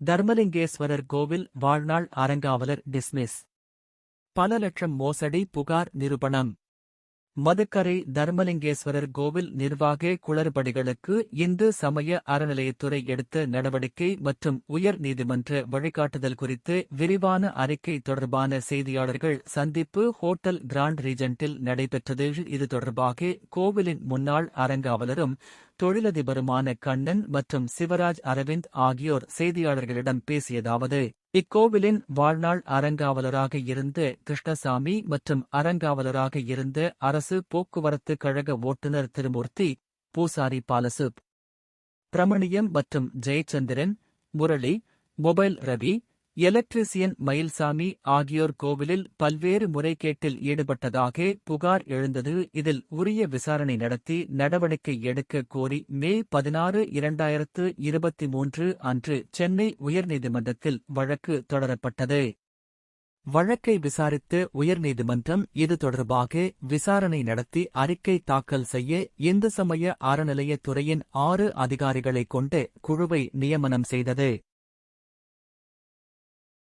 தர்மலிங்கேஸ்வரர் கோவில் வாழ்நாள் அரங்காவலர் டிஸ்மிஸ். பல லட்சம் மோசடி புகார் நிரூபணம். மதுக்கரை தர்மலிங்கேஸ்வரர் கோவில் நிர்வாக குளறுபடிகளுக்கு இந்து சமய அறநிலையத்துறை எடுத்த நடவடிக்கை மற்றும் உயர் நீதிமன்ற வழிகாட்டுதல் குறித்து விரிவான அறிக்கை தொடர்பான செய்தியாளர்கள் சந்திப்பு ஹோட்டல் கிராண்ட் ரீஜென்ட்டில் நடைபெற்றது. இது தொடர்பாக கோவிலின் முன்னாள் அரங்காவலரும் தொழிலதிபருமான கண்ணன் மற்றும் சிவராஜ் அரவிந்த் ஆகியோர் செய்தியாளர்களிடம் பேசியதாவது இக்கோவிலின் வாழ்நாள் அறங்காவலராக இருந்த கிருஷ்ணசாமி மற்றும் அறங்காவலராக இருந்த அரசு போக்குவரத்து கழக ஓட்டுநர் திருமூர்த்தி பூசாரி பாலசுப் பிரமணியம் மற்றும் ஜெயச்சந்திரன் முரளி மொபைல் ரவி எலக்ட்ரிசியன் மயில்சாமி ஆகியோர் கோவிலில் பல்வேறு முறைகேட்டில் ஈடுபட்டதாக புகார் எழுந்தது. இதில் உரிய விசாரணை நடத்தி நடவடிக்கை எடுக்க கோரி மே பதினாறு இரண்டாயிரத்து இருபத்தி மூன்று அன்று சென்னை உயர்நீதிமன்றத்தில் வழக்கு தொடரப்பட்டது. வழக்கை விசாரித்த உயர்நீதிமன்றம் இது தொடர்பாக விசாரணை நடத்தி அறிக்கை தாக்கல் செய்ய இந்து சமய அறநிலையத்துறையின் ஆறு அதிகாரிகளைக் கொண்டு குழுவை நியமனம் செய்தது.